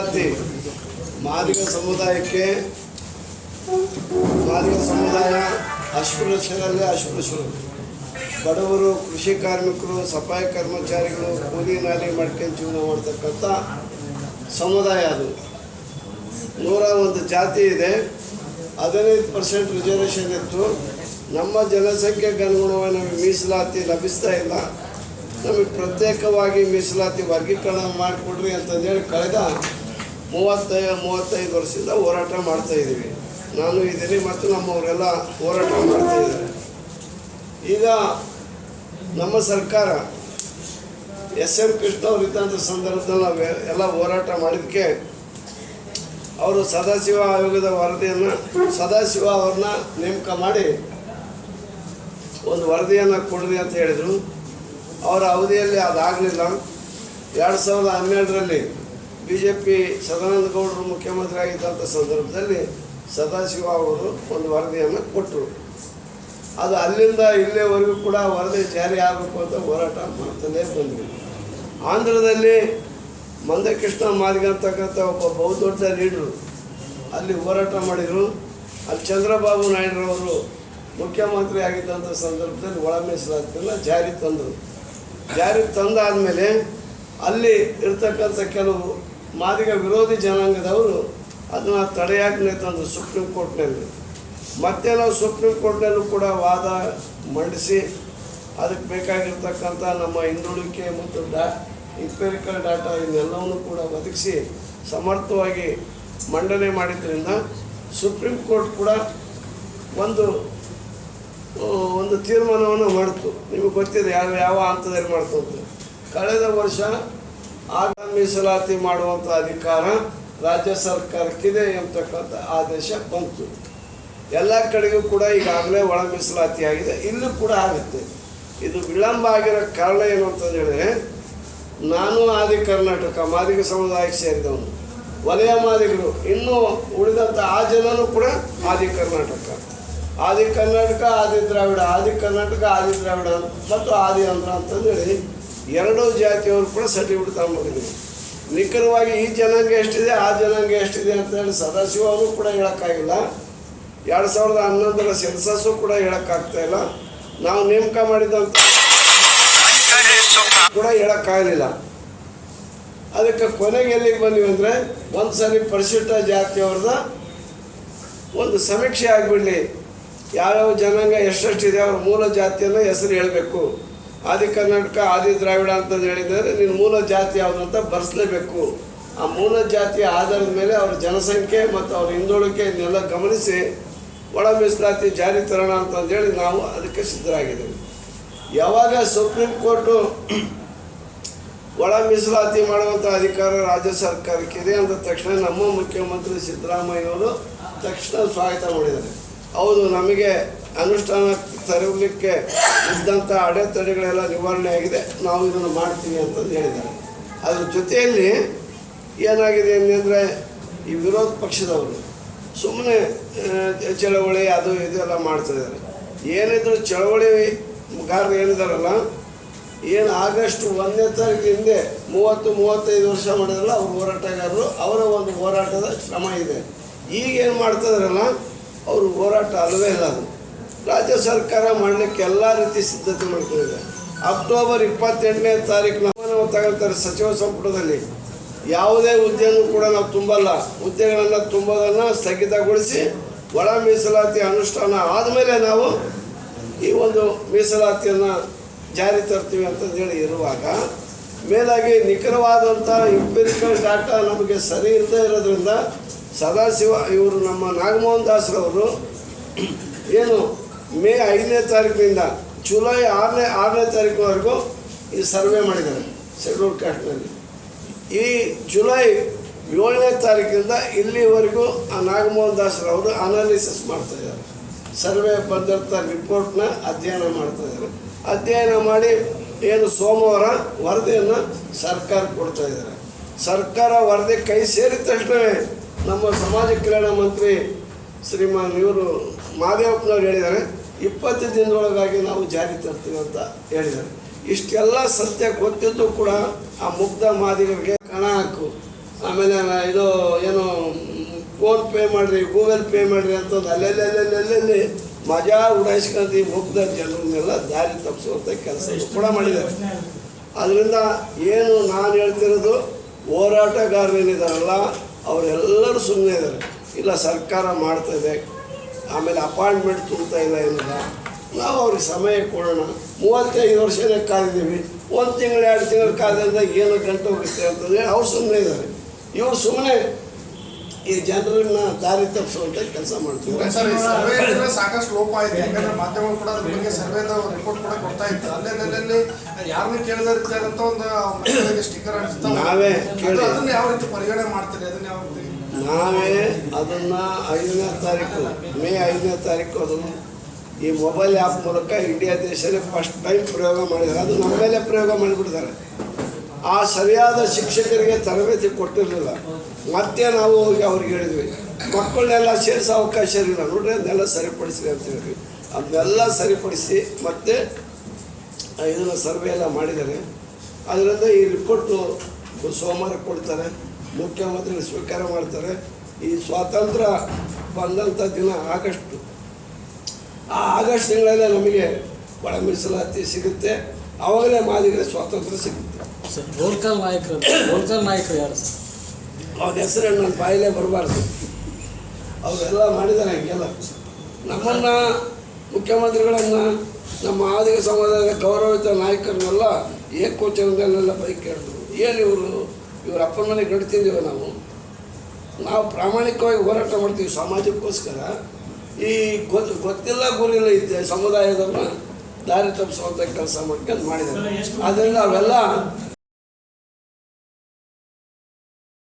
ಮೀಸಲಾತಿ ಮಾದಿಗ ಸಮುದಾಯಕ್ಕೆ, ಮಾದಿಗ ಸಮುದಾಯ ಅಸ್ಪೃಶ್ಯರಲ್ಲೇ ಅಸ್ಪೃಶ್ಯರು ಬಡವರು, ಕೃಷಿ ಕಾರ್ಮಿಕರು, ಸಫಾಯಿ ಕರ್ಮಚಾರಿಗಳು, ಕೂಲಿ ನಾಲಿ ಮಾಡ್ಕೊಂಡು ಜೀವನ ಮಾಡ್ತಕ್ಕಂಥ ಸಮುದಾಯ ಅದು. ನೂರ ಒಂದು ಜಾತಿ ಇದೆ. ಹದಿನೈದು ಪರ್ಸೆಂಟ್ ರಿಸರ್ವೇಷನ್ ಇತ್ತು. ನಮ್ಮ ಜನಸಂಖ್ಯೆಗೆ ಅನುಗುಣವಾಗಿ ನಮಗೆ ಮೀಸಲಾತಿ ಲಭಿಸ್ತಾ ಇಲ್ಲ. ನಮಗೆ ಪ್ರತ್ಯೇಕವಾಗಿ ಮೀಸಲಾತಿ ವರ್ಗೀಕರಣ ಮಾಡಿಕೊಡ್ರಿ ಅಂತಂದೇಳಿ ಕಳೆದ ಮೂವತ್ತೈದು ಮೂವತ್ತೈದು ವರ್ಷದಿಂದ ಹೋರಾಟ ಮಾಡ್ತಾ ಇದ್ದೀವಿ. ನಾನು ಇದ್ದೀನಿ ಮತ್ತು ನಮ್ಮವರೆಲ್ಲ ಹೋರಾಟ ಮಾಡ್ತಾ ಇದ್ದಾರೆ. ಈಗ ನಮ್ಮ ಸರ್ಕಾರ ಎಸ್ ಎಂ ಕೃಷ್ಣ ಅವರು ಇದ್ದಂಥ ಸಂದರ್ಭದಲ್ಲಿ ನಾವು ಎಲ್ಲ ಹೋರಾಟ ಮಾಡಿದ್ದಕ್ಕೆ ಅವರು ಸದಾಶಿವ ಆಯೋಗದ ವರದಿಯನ್ನು, ಸದಾಶಿವ ಅವ್ರನ್ನ ನೇಮಕ ಮಾಡಿ ಒಂದು ವರದಿಯನ್ನು ಕೊಡ್ರಿ ಅಂತ ಹೇಳಿದರು. ಅವರ ಅವಧಿಯಲ್ಲಿ ಅದಾಗಲಿಲ್ಲ. ಎರಡು ಸಾವಿರದ ಹನ್ನೆರಡರಲ್ಲಿ ಬಿ ಜೆ ಪಿ ಸದಾನಂದ ಗೌಡರು ಮುಖ್ಯಮಂತ್ರಿ ಆಗಿದ್ದಂಥ ಸಂದರ್ಭದಲ್ಲಿ ಸದಾಶಿವ ಅವರು ಒಂದು ವರದಿಯನ್ನು ಕೊಟ್ಟರು. ಅದು ಅಲ್ಲಿಂದ ಇಲ್ಲಿವರೆಗೂ ಕೂಡ ವರದಿ ಜಾರಿ ಆಗಬೇಕು ಅಂತ ಹೋರಾಟ ಮಾಡ್ತಾನೆ ಬಂದ್ವಿ. ಆಂಧ್ರದಲ್ಲಿ ಮಂದಕೃಷ್ಣ ಮಾದಿಗ ಅಂತಕ್ಕಂಥ ಒಬ್ಬ ಬಹುದೊಡ್ಡ ಲೀಡ್ರು ಅಲ್ಲಿ ಹೋರಾಟ ಮಾಡಿದರು. ಅಲ್ಲಿ ಚಂದ್ರಬಾಬು ನಾಯ್ಡುರವರು ಮುಖ್ಯಮಂತ್ರಿ ಆಗಿದ್ದಂಥ ಸಂದರ್ಭದಲ್ಲಿ ಒಳ ಮೀಸಲಾತಿಯನ್ನು ಜಾರಿ ತಂದರು. ಜಾರಿ ತಂದಾದಮೇಲೆ ಅಲ್ಲಿ ಇರ್ತಕ್ಕಂಥ ಕೆಲವು ಮಾದಿಗ ವಿರೋಧಿ ಜನಾಂಗದವರು ಅದನ್ನು ತಡೆಯಾಜ್ಞೆ ತಂದು ಸುಪ್ರೀಂ ಕೋರ್ಟ್ನಲ್ಲಿ. ಮತ್ತೆ ನಾವು ಸುಪ್ರೀಂ ಕೋರ್ಟ್ನಲ್ಲೂ ಕೂಡ ವಾದ ಮಂಡಿಸಿ ಅದಕ್ಕೆ ಬೇಕಾಗಿರ್ತಕ್ಕಂಥ ನಮ್ಮ ಹಿಂದುಳಿಕೆ ಮತ್ತು ಡಾ, ಇಂಪೆರಿಕಲ್ ಡಾಟಾ ಇದನ್ನೆಲ್ಲವನ್ನು ಕೂಡ ಒದಗಿಸಿ ಸಮರ್ಥವಾಗಿ ಮಂಡನೆ ಮಾಡಿದ್ದರಿಂದ ಸುಪ್ರೀಂ ಕೋರ್ಟ್ ಕೂಡ ಒಂದು ಒಂದು ತೀರ್ಮಾನವನ್ನು ಮಾಡಿತು. ನಿಮಗೆ ಗೊತ್ತಿದೆ ಯಾವ ಯಾವ ಹಂತದಲ್ಲಿ ಮಾಡ್ತು ಕಳೆದ ವರ್ಷ ಆಗ ಮೀಸಲಾತಿ ಮಾಡುವಂಥ ಅಧಿಕಾರ ರಾಜ್ಯ ಸರ್ಕಾರಕ್ಕಿದೆ ಎಂಬತಕ್ಕಂಥ ಆದೇಶ ಬಂತು. ಎಲ್ಲ ಕಡೆಗೂ ಕೂಡ ಈಗಾಗಲೇ ಒಳ ಮೀಸಲಾತಿ ಆಗಿದೆ. ಇಲ್ಲೂ ಕೂಡ ಆಗುತ್ತೆ. ಇದು ವಿಳಂಬ ಆಗಿರೋ ಕಾರಣ ಏನು ಅಂತಂದೇಳಿದ್ರೆ ನಾನು ಆದಿ ಕರ್ನಾಟಕ, ಮಾದಿಗ ಸಮುದಾಯಕ್ಕೆ ಸೇರಿದವನು. ವಲಯ ಮಾದಿಗರು, ಇನ್ನೂ ಉಳಿದಂಥ ಆ ಜನನೂ ಕೂಡ ಆದಿ ಕರ್ನಾಟಕ. ಆದಿ ಕರ್ನಾಟಕ, ಆದಿ ದ್ರಾವಿಡ, ಆದಿ ಕರ್ನಾಟಕ, ಆದಿ ದ್ರಾವಿಡ ಮತ್ತು ಆದಿ ಅಂದ್ರ ಅಂತಂದೇಳಿ ಎರಡೂ ಜಾತಿಯವರು ಕೂಡ ಸರ್ಟಿಫಿಕೇಟ್ ತಗೊಂಡ್ಬಂದಿದ್ದೀವಿ ನಿಖರವಾಗಿ ಈ ಜನಾಂಗ ಎಷ್ಟಿದೆ, ಆ ಜನಾಂಗ ಎಷ್ಟಿದೆ ಅಂತ ಹೇಳಿ ಸದಾಶಿವನು ಕೂಡ ಹೇಳೋಕ್ಕಾಗಿಲ್ಲ. ಎರಡು ಸಾವಿರದ ಹನ್ನೊಂದರ ಸೆನ್ಸಸ್ಸು ಕೂಡ ಹೇಳೋಕ್ಕಾಗ್ತಾ ಇಲ್ಲ. ನಾವು ನೇಮಕ ಮಾಡಿದಂಥ ಕೂಡ ಹೇಳೋಕ್ಕಾಗಲಿಲ್ಲ. ಅದಕ್ಕೆ ಕೊನೆಗೆ ಎಲ್ಲಿಗೆ ಬಂದ್ವಿ ಅಂದರೆ, ಒಂದು ಸರಿ ಪರಿಶಿಷ್ಟ ಜಾತಿಯವ್ರದ ಒಂದು ಸಮೀಕ್ಷೆ ಆಗಿಬಿಡಲಿ. ಯಾವ್ಯಾವ ಜನಾಂಗ ಎಷ್ಟೆಷ್ಟಿದೆ ಅವ್ರ ಮೂಲ ಜಾತಿಯನ್ನು ಹೆಸರು ಹೇಳಬೇಕು. ಆದಿ ಕರ್ನಾಟಕ, ಆದಿ ದ್ರಾವಿಡ ಅಂತ ಹೇಳಿದರೆ ನೀನು ಮೂಲ ಜಾತಿ ಯಾವುದು ಅಂತ ಬರೆಸಲೇಬೇಕು. ಆ ಮೂಲ ಜಾತಿಯ ಆಧಾರದ ಮೇಲೆ ಅವ್ರ ಜನಸಂಖ್ಯೆ ಮತ್ತು ಅವ್ರ ಹಿಂದುಳಿಕೆ ಇದನ್ನೆಲ್ಲ ಗಮನಿಸಿ ಒಳ ಮೀಸಲಾತಿ ಜಾರಿ ತರೋಣ ಅಂತಂದೇಳಿ ನಾವು ಅದಕ್ಕೆ ಸಿದ್ಧರಾಗಿದ್ದೇವೆ. ಯಾವಾಗ ಸುಪ್ರೀಂ ಕೋರ್ಟು ಒಳ ಮೀಸಲಾತಿ ಮಾಡುವಂಥ ಅಧಿಕಾರ ರಾಜ್ಯ ಸರ್ಕಾರಕ್ಕಿದೆ ಅಂದ ತಕ್ಷಣ ನಮ್ಮ ಮುಖ್ಯಮಂತ್ರಿ ಸಿದ್ದರಾಮಯ್ಯವರು ತಕ್ಷಣ ಸ್ವಾಗತ ಮಾಡಿದ್ದಾರೆ. ಹೌದು, ನಮಗೆ ಅನುಷ್ಠಾನ ತರಲಿಕ್ಕೆ ಇದ್ದಂಥ ಅಡೆತಡೆಗಳೆಲ್ಲ ನಿವಾರಣೆ ಆಗಿದೆ. ನಾವು ಇದನ್ನು ಮಾಡ್ತೀವಿ ಅಂತಂದು ಹೇಳಿದ್ದಾರೆ. ಅದರ ಜೊತೆಯಲ್ಲಿ ಏನಾಗಿದೆ ಅಂದರೆ ಈ ವಿರೋಧ ಪಕ್ಷದವರು ಸುಮ್ಮನೆ ಚಳವಳಿ ಅದು ಇದು ಎಲ್ಲ ಮಾಡ್ತಿದ್ದಾರೆ ಏನಿದ್ರು ಚಳವಳಿಗಾರರು ಏನಿದಾರಲ್ಲ, ಏನು ಆಗಸ್ಟ್ ಒಂದನೇ ತಾರೀಕು ಹಿಂದೆ ಮೂವತ್ತು, ಮೂವತ್ತೈದು ವರ್ಷ ಮಾಡಿದ್ರಲ್ಲ, ಅವ್ರು ಹೋರಾಟಗಾರರು, ಅವರ ಒಂದು ಹೋರಾಟದ ಶ್ರಮ ಇದೆ. ಈಗ ಏನು ಅವರು ಹೋರಾಟ ಅಲ್ಲವೇ ಇಲ್ಲ ಅದು. ರಾಜ್ಯ ಸರ್ಕಾರ ಮಾಡಲಿಕ್ಕೆ ಎಲ್ಲ ರೀತಿ ಸಿದ್ಧತೆ ಮಾಡ್ಕೊಂಡಿದೆ. ಅಕ್ಟೋಬರ್ ಇಪ್ಪತ್ತೆಂಟನೇ ತಾರೀಕು ನಾವು ತಗೊಳ್ತಾರೆ ಸಚಿವ ಸಂಪುಟದಲ್ಲಿ. ಯಾವುದೇ ಹುದ್ದೆಯನ್ನು ಕೂಡ ನಾವು ತುಂಬಲ್ಲ. ಹುದ್ದೆಗಳನ್ನು ತುಂಬೋದನ್ನು ಸ್ಥಗಿತಗೊಳಿಸಿ ಒಳ ಮೀಸಲಾತಿ ಅನುಷ್ಠಾನ ಆದಮೇಲೆ ನಾವು ಈ ಒಂದು ಮೀಸಲಾತಿಯನ್ನು ಜಾರಿ ತರ್ತೀವಿ ಅಂತಂದೇಳಿ ಇರುವಾಗ ಮೇಲಾಗಿ ನಿಖರವಾದಂಥ ಇಂಪಿರಿಕಲ್ ಡಾಟಾ ನಮಗೆ ಸರಿ ಇಲ್ಲದೇ ಇರೋದ್ರಿಂದ ಸದಾಶಿವ ಇವರು ನಮ್ಮ ನಾಗಮೋಹನ್ ದಾಸ್ರವರು ಏನು ಮೇ ಐದನೇ ತಾರೀಕಿನಿಂದ ಜುಲೈ ಆರನೇ ಆರನೇ ತಾರೀಕಿನವರೆಗೂ ಈ ಸರ್ವೆ ಮಾಡಿದ್ದಾರೆ ಶೆಡ್ಯೂಲ್ ಕಾಸ್ಟ್ನಲ್ಲಿ ಈ ಜುಲೈ ಏಳನೇ ತಾರೀಕಿಂದ ಇಲ್ಲಿವರೆಗೂ ಆ ನಾಗಮೋಹನ್ ದಾಸರವರು ಅನಾಲಿಸಿಸ್ ಮಾಡ್ತಾ ಇದ್ದಾರೆ. ಸರ್ವೆ ಬಂದಿರ್ತ ರಿಪೋರ್ಟ್ನ ಅಧ್ಯಯನ ಮಾಡ್ತಾ ಇದ್ದಾರೆ. ಅಧ್ಯಯನ ಮಾಡಿ ಏನು ಸೋಮವಾರ ವರದಿಯನ್ನು ಸರ್ಕಾರ ಕೊಡ್ತಾ ಇದ್ದಾರೆ. ಸರ್ಕಾರ ವರದಿ ಕೈ ಸೇರಿದ ತಕ್ಷಣವೇ ನಮ್ಮ ಸಮಾಜ ಕಲ್ಯಾಣ ಮಂತ್ರಿ ಶ್ರೀಮಾನ್ ಇವರು ಮಾದೇವಪ್ಪನವ್ರು ಹೇಳಿದ್ದಾರೆ. ಇಪ್ಪತ್ತು ದಿನದೊಳಗಾಗಿ ನಾವು ಜಾರಿ ತರ್ತೀವಿ ಅಂತ ಹೇಳಿದ್ದಾರೆ. ಇಷ್ಟೆಲ್ಲ ಸತ್ಯ ಗೊತ್ತಿದ್ದು ಕೂಡ ಆ ಮುಗ್ಧ ಮಾದಿಗರಿಗೆ ಕಣ ಹಾಕು. ಆಮೇಲೆ ಇದು ಏನು, ಫೋನ್ ಪೇ ಮಾಡಿರಿ, ಗೂಗಲ್ ಪೇ ಮಾಡಿರಿ ಅಂತಂದು ಅಲ್ಲೆಲ್ಲಿ ಅಲ್ಲೆಲ್ಲಿ ಅಲ್ಲೆಲ್ಲಿ ಮಜಾ ಉಡಾಯಿಸ್ಕೊಂಡು ಹೋಗ್ದ ಜನರನ್ನೆಲ್ಲ ದಾರಿ ತಪ್ಪಿಸುವಂಥ ಕೆಲಸ ಕೂಡ ಮಾಡಿದ್ದಾರೆ. ಅದರಿಂದ ಏನು ನಾನು ಹೇಳ್ತಿರೋದು ಹೋರಾಟಗಾರರೇನಿದಾರಲ್ಲ ಅವರೆಲ್ಲರೂ ಸುಮ್ಮನೆ ಇದ್ದಾರೆ. ಇಲ್ಲ ಸರ್ಕಾರ ಮಾಡ್ತಾಯಿದೆ ಆಮೇಲೆ ಅಪಾಯಿಂಟ್ಮೆಂಟ್ ತುಂಬ್ತಾ ಇಲ್ಲ ಏನಿಲ್ಲ. ನಾವು ಅವ್ರಿಗೆ ಸಮಯ ಕೊಡೋಣ. ಮೂವತ್ತೈದು ವರ್ಷನೇ ಕಾದಿದ್ದೀವಿ ಒಂದು ತಿಂಗಳು ಎರಡು ತಿಂಗಳು ಕಾದಿದ್ದಾಗ ಏನು ಗಂಟೆ ಹೋಗುತ್ತೆ ಅಂತಂದರೆ ಅವ್ರು ಸುಮ್ಮನೆ ಇದ್ದಾರೆ. ಇವ್ರು ಸುಮ್ಮನೆ ಈ ಜನರನ್ನ ದಾರಿ ತಪ್ಪಿಸುವಂತ ಕೆಲಸ ಮಾಡ್ತೀವಿ ಸಾಕಷ್ಟು ಲೋಪ ಆಯ್ತು. ಯಾಕಂದ್ರೆ ಮಾಧ್ಯಮಗಳು ಕೂಡ ಅದ್ರ ಬಗ್ಗೆ ಸರ್ವೇದ ರಿಪೋರ್ಟ್ ಕೂಡ ಕೊಡ್ತಾ ಇತ್ತು. ಅಲ್ಲೆಲ್ಲೆಲ್ಲಿ ಯಾರನ್ನ ಕೇಳದ ಅಂತ ಒಂದು ಸ್ಟಿಕ್ಕರ್ ಅಂಟಿಸ್ತಾವ ನಾವೇ. ಅದನ್ನ ಯಾವ ರೀತಿ ಪರಿಗಣನೆ ಮಾಡ್ತೀರಿ? ಅದನ್ನ ಯಾವ ರೀತಿ ನಾವೇ ಅದನ್ನು ಐದನೇ ತಾರೀಕು, ಮೇ ಐದನೇ ತಾರೀಕು ಅದನ್ನು ಈ ಮೊಬೈಲ್ ಆ್ಯಪ್ ಮೂಲಕ ಇಂಡಿಯಾ ದೇಶದಲ್ಲಿ ಫಸ್ಟ್ ಟೈಮ್ ಪ್ರಯೋಗ ಮಾಡಿದ್ದಾರೆ. ಅದು ನಮ್ಮ ಮೇಲೆ ಪ್ರಯೋಗ ಮಾಡಿಬಿಡ್ತಾರೆ ಆ ಸರಿಯಾದ ಶಿಕ್ಷಕರಿಗೆ ತರಬೇತಿ ಕೊಟ್ಟಿರಲಿಲ್ಲ. ಮತ್ತೆ ನಾವು ಹೋಗಿ ಅವ್ರಿಗೆ ಹೇಳಿದ್ವಿ, ಮಕ್ಕಳನ್ನೆಲ್ಲ ಸೇರಿಸೋ ಅವಕಾಶ ಇರಲಿಲ್ಲ. ನೋಡ್ರಿ, ಅದನ್ನೆಲ್ಲ ಸರಿಪಡಿಸಿ ಅಂತ ಹೇಳಿದ್ವಿ. ಅದನ್ನೆಲ್ಲ ಸರಿಪಡಿಸಿ ಮತ್ತೆ ಇದನ್ನು ಸರ್ವೆ ಎಲ್ಲ ಮಾಡಿದ್ದಾರೆ. ಅದರಿಂದ ಈ ರಿಪೋರ್ಟು ಸೋಮವಾರ ಕೊಡ್ತಾರೆ. ಮುಖ್ಯಮಂತ್ರಿ ಸ್ವೀಕಾರ ಮಾಡ್ತಾರೆ. ಈ ಸ್ವಾತಂತ್ರ್ಯ ಬಂದಂಥ ದಿನ ಆಗಸ್ಟು ಆ ಆಗಸ್ಟ್ ತಿಂಗಳಲ್ಲೇ ನಮಗೆ ಒಳ ಮೀಸಲಾತಿ ಸಿಗುತ್ತೆ. ಆವಾಗಲೇ ಮಾದಿಗರ ಸ್ವಾತಂತ್ರ್ಯ ಸಿಗುತ್ತೆ. ಸರ್ ಗೋಲ್ಕಾಲ್ ನಾಯಕರು ಗೋಲ್ಕಾಲ್ ನಾಯಕರು ಯಾರು ಸರ್? ಅವ್ರ ಹೆಸರು ನನ್ನ ಬಾಯಿಲೇ ಬರಬಾರ್ದು. ಅವರೆಲ್ಲ ಮಾಡಿದ್ದಾರೆ ಹಂಗೆಲ್ಲ. ನಮ್ಮನ್ನು ಮುಖ್ಯಮಂತ್ರಿಗಳನ್ನು ನಮ್ಮ ಆದಿಗ ಸಮಾಜದ ಗೌರವಿತ ನಾಯಕರನ್ನೆಲ್ಲ ಏಕೋಚನದಲ್ಲೆಲ್ಲ ಬೈಕ್ ಹೇಳಿದ್ರು ಏನು ಇವರು ಇವ್ರ ಅಪ್ಪನ ಮನೆಗೆ ಗಂಟು ತಿಂದೀವಿ ನಾವು ನಾವು ಪ್ರಾಮಾಣಿಕವಾಗಿ ಹೋರಾಟ ಮಾಡ್ತೀವಿ ಸಮಾಜಕ್ಕೋಸ್ಕರ ಈ ಗೊತ್ತು ಗೊತ್ತಿಲ್ಲ ಗುರಿಲ್ಲ ಇದ್ದೆ ಸಮುದಾಯದವ್ರನ್ನ ದಾರಿ ತಪ್ಪಿಸುವಂಥ ಕೆಲಸ ಮಾಡ್ಕೊಂಡು ಮಾಡಿದ್ದಾರೆ ಆದ್ದರಿಂದ ಅವೆಲ್ಲ